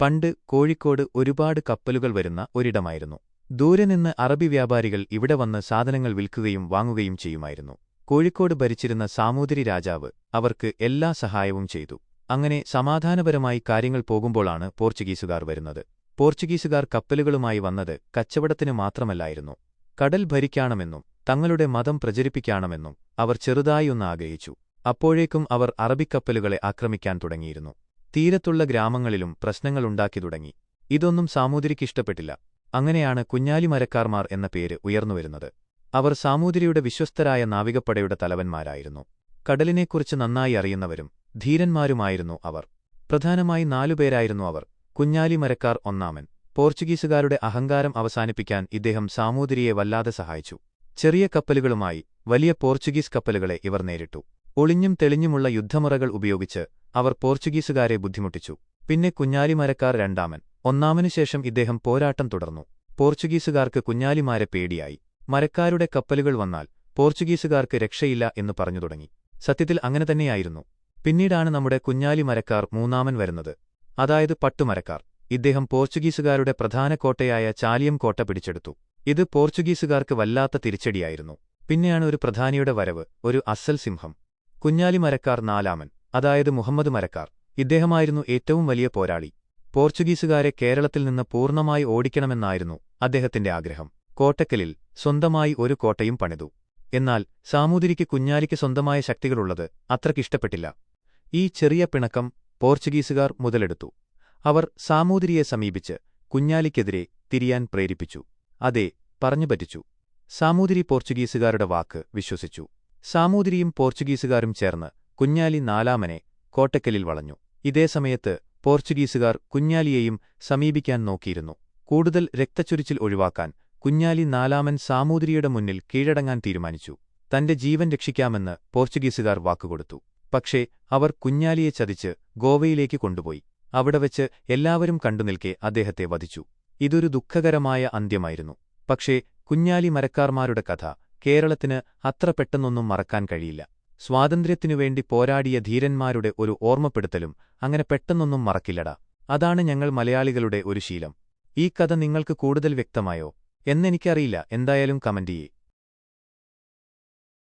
പണ്ട് കോഴിക്കോട് ഒരുപാട് കപ്പലുകൾ വരുന്ന ഒരിടമായിരുന്നു. ദൂരെ നിന്ന് അറബി വ്യാപാരികൾ ഇവിടെ വന്ന് സാധനങ്ങൾ വിൽക്കുകയും വാങ്ങുകയും ചെയ്യുമായിരുന്നു. കോഴിക്കോട് ഭരിച്ചിരുന്ന സാമൂതിരി രാജാവ് അവർക്ക് എല്ലാ സഹായവും ചെയ്തു. അങ്ങനെ സമാധാനപരമായി കാര്യങ്ങൾ പോകുമ്പോളാണ് പോർച്ചുഗീസുകാർ വരുന്നത്. പോർച്ചുഗീസുകാർ കപ്പലുകളുമായി വന്നത് കച്ചവടത്തിനു മാത്രമല്ലായിരുന്നു. കടൽ ഭരിക്കാണമെന്നും തങ്ങളുടെ മതം പ്രചരിപ്പിക്കാണമെന്നും അവർ ചെറുതായി ഒന്ന് ആഗ്രഹിച്ചു. അപ്പോഴേക്കും അവർ അറബിക്കപ്പലുകളെ ആക്രമിക്കാൻ തുടങ്ങിയിരുന്നു. തീരത്തുള്ള ഗ്രാമങ്ങളിലും പ്രശ്നങ്ങളുണ്ടാക്കി തുടങ്ങി. ഇതൊന്നും സാമൂതിരിക്കിഷ്ടപ്പെട്ടില്ല. അങ്ങനെയാണ് കുഞ്ഞാലിമരക്കാർമാർ എന്ന പേര് ഉയർന്നുവരുന്നത് അവർ സാമൂതിരിയുടെ വിശ്വസ്തരായ നാവികപ്പടയുടെ തലവന്മാരായിരുന്നു. കടലിനെക്കുറിച്ച് നന്നായി അറിയുന്നവരും ധീരന്മാരുമായിരുന്നു അവർ. പ്രധാനമായി നാലുപേരായിരുന്നു അവർ. കുഞ്ഞാലിമരക്കാർ ഒന്നാമൻ. പോർച്ചുഗീസുകാരുടെ അഹങ്കാരം അവസാനിപ്പിക്കാൻ ഇദ്ദേഹം സാമൂതിരിയെ വല്ലാതെ സഹായിച്ചു. ചെറിയ കപ്പലുകളുമായി വലിയ പോർച്ചുഗീസ് കപ്പലുകളെ ഇവർ നേരിട്ടു. ഒളിഞ്ഞും തെളിഞ്ഞുമുള്ള യുദ്ധമുറകൾ ഉപയോഗിച്ച് അവർ പോർച്ചുഗീസുകാരെ ബുദ്ധിമുട്ടിച്ചു. പിന്നെ കുഞ്ഞാലിമരക്കാർ രണ്ടാമൻ. ഒന്നാമനുശേഷം ഇദ്ദേഹം പോരാട്ടം തുടർന്നു. പോർച്ചുഗീസുകാർക്ക് കുഞ്ഞാലിമാരെ പേടിയായി. മരക്കാരുടെ കപ്പലുകൾ വന്നാൽ പോർച്ചുഗീസുകാർക്ക് രക്ഷയില്ല എന്ന് പറഞ്ഞു തുടങ്ങി. സത്യത്തിൽ അങ്ങനെ തന്നെയായിരുന്നു. പിന്നീടാണ് നമ്മുടെ കുഞ്ഞാലി മരക്കാർ മൂന്നാമൻ വരുന്നത്. അതായത് പട്ടുമരക്കാർ. ഇദ്ദേഹം പോർച്ചുഗീസുകാരുടെ പ്രധാന കോട്ടയായ ചാലിയം കോട്ട പിടിച്ചെടുത്തു. ഇത് പോർച്ചുഗീസുകാർക്ക് വല്ലാത്ത തിരിച്ചടിയായിരുന്നു. പിന്നെയാണ് ഒരു പ്രധാനിയുടെ വരവ് ഒരു അസൽ സിംഹം. കുഞ്ഞാലിമരക്കാർ നാലാമൻ. അതായത് മുഹമ്മദ് മരക്കാർ. ഇദ്ദേഹമായിരുന്നു ഏറ്റവും വലിയ പോരാളി. പോർച്ചുഗീസുകാരെ കേരളത്തിൽ നിന്ന് പൂർണമായി ഓടിക്കണമെന്നായിരുന്നു അദ്ദേഹത്തിന്റെ ആഗ്രഹം. കോട്ടക്കലിൽ സ്വന്തമായി ഒരു കോട്ടയും പണിതു. എന്നാൽ സാമൂതിരിക്ക് കുഞ്ഞാലിക്ക് സ്വന്തമായ ശക്തികളുള്ളത് അത്രക്കിഷ്ടപ്പെട്ടില്ല ഈ ചെറിയ പിണക്കം പോർച്ചുഗീസുകാർ മുതലെടുത്തു. അവർ സാമൂതിരിയെ സമീപിച്ച് കുഞ്ഞാലിക്കെതിരെ തിരിയാൻ പ്രേരിപ്പിച്ചു. അതെ പറഞ്ഞു പറ്റിച്ചു. സാമൂതിരി പോർച്ചുഗീസുകാരുടെ വാക്ക് വിശ്വസിച്ചു. സാമൂതിരിയും പോർച്ചുഗീസുകാരും ചേർന്ന് കുഞ്ഞാലി നാലാമനെ കോട്ടക്കലിൽ വളഞ്ഞു. ഇതേ സമയത്ത് പോർച്ചുഗീസുകാർ കുഞ്ഞാലിയെയും സമീപിക്കാൻ നോക്കിയിരുന്നു. കൂടുതൽ രക്തച്ചൊരിച്ചിൽ ഒഴിവാക്കാൻ കുഞ്ഞാലി നാലാമൻ സാമൂതിരിയുടെ മുന്നിൽ കീഴടങ്ങാൻ തീരുമാനിച്ചു. തന്റെ ജീവൻ രക്ഷിക്കാമെന്ന് പോർച്ചുഗീസുകാർ വാക്കുകൊടുത്തു. പക്ഷേ അവർ കുഞ്ഞാലിയെ ചതിച്ച് ഗോവയിലേക്ക് കൊണ്ടുപോയി. അവിടെ വച്ച് എല്ലാവരും കണ്ടുനിൽക്കെ അദ്ദേഹത്തെ വധിച്ചു. ഇതൊരു ദുഃഖകരമായ അന്ത്യമായിരുന്നു. പക്ഷേ കുഞ്ഞാലി മരക്കാർമാരുടെ കഥ കേരളത്തിന് അത്ര പെട്ടെന്നൊന്നും മറക്കാൻ കഴിയില്ല. സ്വാതന്ത്ര്യത്തിനുവേണ്ടി പോരാടിയ ധീരന്മാരുടെ ഒരു ഓർമ്മപ്പെടുത്തലും അങ്ങനെ പെട്ടെന്നൊന്നും മറക്കില്ലടാ. അതാണ് ഞങ്ങൾ മലയാളികളുടെ ഒരു ശീലം. ഈ കഥ നിങ്ങൾക്ക് കൂടുതൽ വ്യക്തമായോ? എന്നെനിക്കറിയില്ല. എന്തായാലും കമന്റ് ചെയ്യേ.